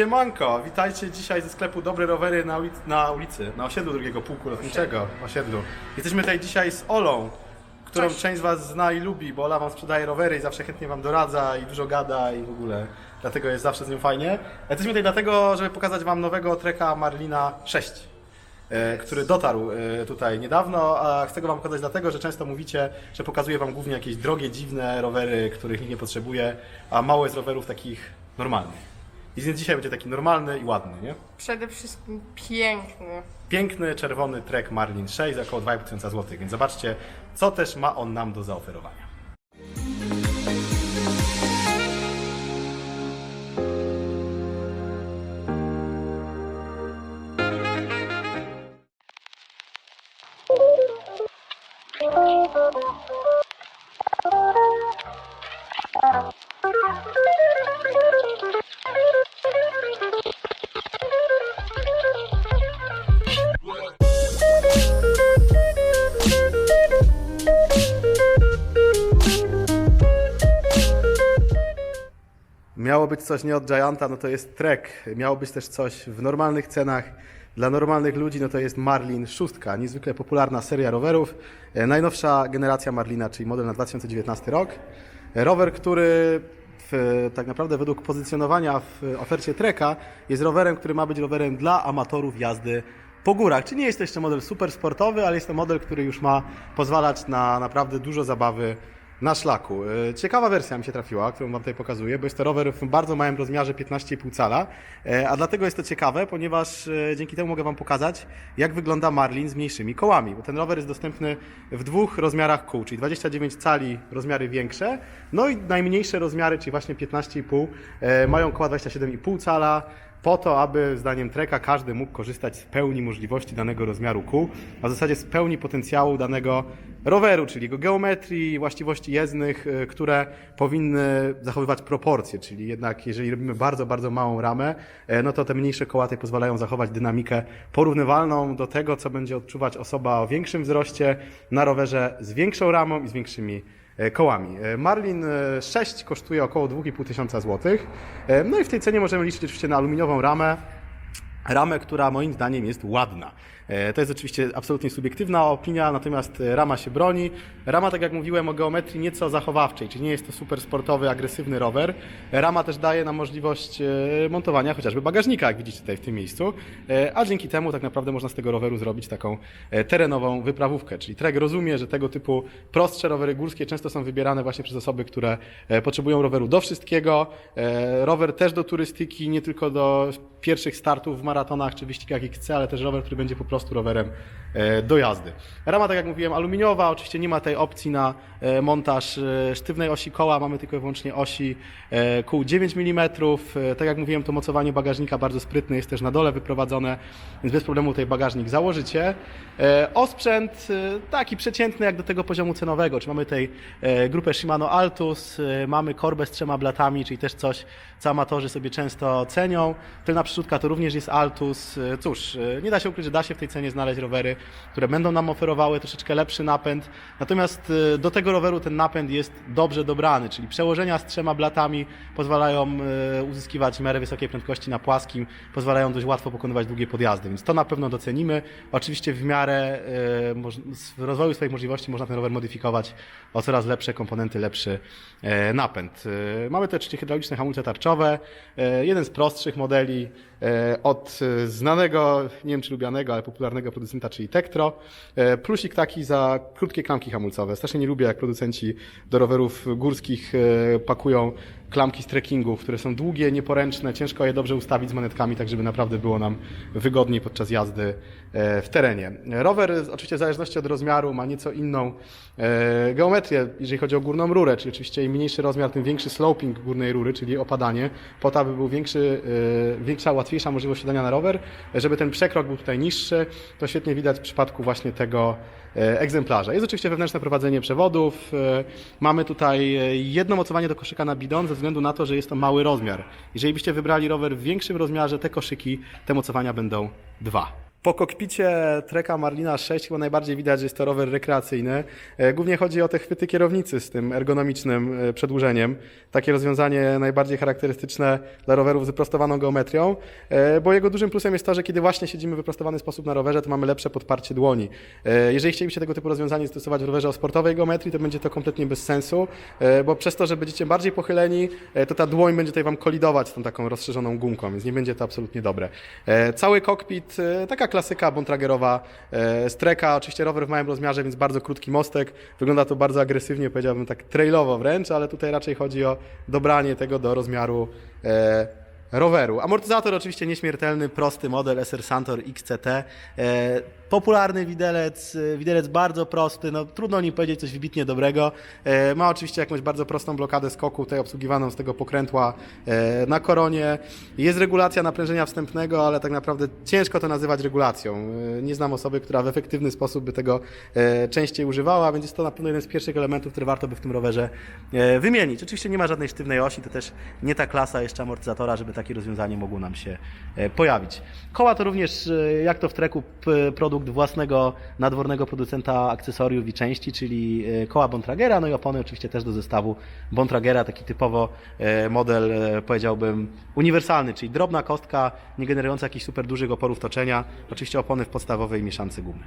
Siemanko, witajcie dzisiaj ze sklepu Dobre Rowery na ulicy, na, ulicy, na osiedlu drugiego pułku lotniczego. Osiedlu. Jesteśmy tutaj dzisiaj z Olą, którą Cześć. część z Was zna i lubi, bo Ola Wam sprzedaje rowery i zawsze chętnie Wam doradza i dużo gada i w ogóle. Dlatego jest zawsze z nią fajnie. Jesteśmy tutaj dlatego, żeby pokazać Wam nowego treka Marlina 6. e, Który dotarł e, tutaj niedawno, a chcę go Wam pokazać dlatego, że często mówicie, że pokazuję Wam głównie jakieś drogie, dziwne rowery, których nikt nie potrzebuje, a mało jest rowerów takich normalnych. I więc dzisiaj będzie taki normalny i ładny, nie? Przede wszystkim piękny. Piękny, czerwony trek Marlin 6 za około 2,5 tysiąca złotych, więc zobaczcie, co też ma on nam do zaoferowania. Miało być coś nie od Gianta, no to jest Trek. Miało być też coś w normalnych cenach. Dla normalnych ludzi, no to jest Marlin 6, niezwykle popularna seria rowerów. E, Najnowsza generacja Marlina, czyli model na 2019 rok. E, Rower, który w, tak naprawdę według pozycjonowania w ofercie Treka jest rowerem, który ma być rowerem dla amatorów jazdy po górach. Czy nie jest to jeszcze model super sportowy, ale jest to model, który już ma pozwalać na naprawdę dużo zabawy na szlaku. E, Ciekawa wersja mi się trafiła, którą Wam tutaj pokazuję, bo jest to rower w bardzo małym rozmiarze 15,5 cala, E, a dlatego jest to ciekawe, ponieważ e, dzięki temu mogę Wam pokazać, jak wygląda Marlin z mniejszymi kołami, bo ten rower jest dostępny w dwóch rozmiarach kół, czyli 29 cali rozmiary większe, no i najmniejsze rozmiary, czyli właśnie 15,5 e, mają koła 27,5 cala, po to, aby zdaniem Treka każdy mógł korzystać z pełni możliwości danego rozmiaru kół, a w zasadzie z pełni potencjału danego roweru, czyli jego geometrii, właściwości jezdnych, y, które powinny zachowywać proporcje, czyli jednak jeżeli robimy bardzo, bardzo małą ramę, e, no to te mniejsze kołaty pozwalają zachować dynamikę porównywalną do tego, co będzie odczuwać osoba o większym wzroście na rowerze z większą ramą i z większymi kołami. E, Marlin e, 6 kosztuje około 2,5 tysiąca złotych. E, No i w tej cenie możemy liczyć oczywiście na aluminiową ramę, ramę, która moim zdaniem jest ładna. E, To jest oczywiście absolutnie subiektywna opinia, natomiast e, rama się broni. Rama, tak jak mówiłem, o geometrii nieco zachowawczej, czyli nie jest to super sportowy, agresywny rower. Rama też daje nam możliwość e, montowania chociażby bagażnika, jak widzicie tutaj w tym miejscu, a dzięki temu tak naprawdę można z tego roweru zrobić taką terenową wyprawówkę. Czyli Trek rozumie, że tego typu prostsze rowery górskie często są wybierane właśnie przez osoby, które potrzebują roweru do wszystkiego. Rower też do turystyki, nie tylko do pierwszych startów w maratonach czy wyścigach XC, ale też rower, który będzie po prostu rowerem e, do jazdy. Rama, tak jak mówiłem, aluminiowa, oczywiście nie ma tej opcji na e, montaż e, sztywnej osi koła, mamy tylko i wyłącznie osi kół 9 mm. Tak jak mówiłem, to mocowanie bagażnika bardzo sprytne jest też na dole wyprowadzone, więc bez problemu tutaj bagażnik założycie. Osprzęt taki przeciętny jak do tego poziomu cenowego, czy mamy tutaj grupę Shimano Altus, mamy korbę z trzema blatami, czyli też coś, co amatorzy sobie często cenią. Tylna przyczółka to również jest Altus. Cóż, nie da się ukryć, że da się w tej cenie znaleźć rowery, które będą nam oferowały troszeczkę lepszy napęd. Natomiast e, do tego roweru ten napęd jest dobrze dobrany, czyli przełożenia z trzema blatami pozwalają e, uzyskiwać miarę wysokiej prędkości na płaskim, pozwalają dość łatwo pokonywać długie podjazdy, więc to na pewno docenimy. Oczywiście w miarę z rozwoju swoich możliwości można ten rower modyfikować o coraz lepsze komponenty, lepszy e, napęd. Mamy te oczywiście hydrauliczne hamulce tarczowe, e, jeden z prostszych modeli e, od znanego, nie wiem czy lubianego, ale popularnego producenta, czyli Tektro. E, Plusik taki za krótkie klamki hamulcowe. Strasznie nie lubię, jak producenci do rowerów górskich e, pakują klamki z trekkingów, które są długie, nieporęczne, ciężko je dobrze ustawić z manetkami, tak żeby naprawdę było nam wygodniej podczas jazdy e, w terenie. Rower oczywiście w zależności od rozmiaru ma nieco inną e, geometrię, jeżeli chodzi o górną rurę, czyli oczywiście im mniejszy rozmiar, tym większy sloping górnej rury, czyli opadanie, po to, aby był większy, e, większa, łatwiejsza możliwość siadania na rower, żeby ten przekrok był tutaj niższy, to świetnie widać w przypadku właśnie tego egzemplarza. Jest oczywiście wewnętrzne prowadzenie przewodów. Mamy tutaj jedno mocowanie do koszyka na bidon ze względu na to, że jest to mały rozmiar. Jeżeli byście wybrali rower w większym rozmiarze, te koszyki, te mocowania będą dwa. Po kokpicie Treka Marlina 6 chyba najbardziej widać, że jest to rower rekreacyjny. E, Głównie chodzi o te chwyty kierownicy z tym ergonomicznym e, przedłużeniem. Takie rozwiązanie najbardziej charakterystyczne dla rowerów z wyprostowaną geometrią, e, bo jego dużym plusem jest to, że kiedy właśnie siedzimy w wyprostowany sposób na rowerze, to mamy lepsze podparcie dłoni. Jeżeli chcielibyście tego typu rozwiązanie stosować w rowerze o sportowej geometrii, to będzie to kompletnie bez sensu, bo przez to, że będziecie bardziej pochyleni, to ta dłoń będzie tutaj wam kolidować z tą taką rozszerzoną gumką, więc nie będzie to absolutnie dobre. Cały kokpit, taka klasyka bontragerowa, e, streka, oczywiście rower w małym rozmiarze, więc bardzo krótki mostek. Wygląda to bardzo agresywnie, powiedziałbym tak trailowo wręcz, ale tutaj raczej chodzi o dobranie tego do rozmiaru e, roweru. Amortyzator oczywiście nieśmiertelny, prosty model SR Santor XCT. E, popularny widelec, e, widelec bardzo prosty, no trudno o nim powiedzieć coś wybitnie dobrego. E, ma oczywiście jakąś bardzo prostą blokadę skoku, tutaj obsługiwaną z tego pokrętła e, na koronie. Jest regulacja naprężenia wstępnego, ale tak naprawdę ciężko to nazywać regulacją. E, nie znam osoby, która w efektywny sposób by tego częściej używała, więc jest to na pewno jeden z pierwszych elementów, które warto by w tym rowerze wymienić. Oczywiście nie ma żadnej sztywnej osi, to też nie ta klasa jeszcze amortyzatora, żeby takie rozwiązanie mogło nam się pojawić. Koła to również, jak to w treku, p- produkt własnego nadwornego producenta akcesoriów i części, czyli e, koła Bontragera, no i opony oczywiście też do zestawu Bontragera, taki typowo e, model, e, powiedziałbym, uniwersalny, czyli drobna kostka, nie generująca jakichś super dużych oporów toczenia, oczywiście opony w podstawowej mieszance gumy.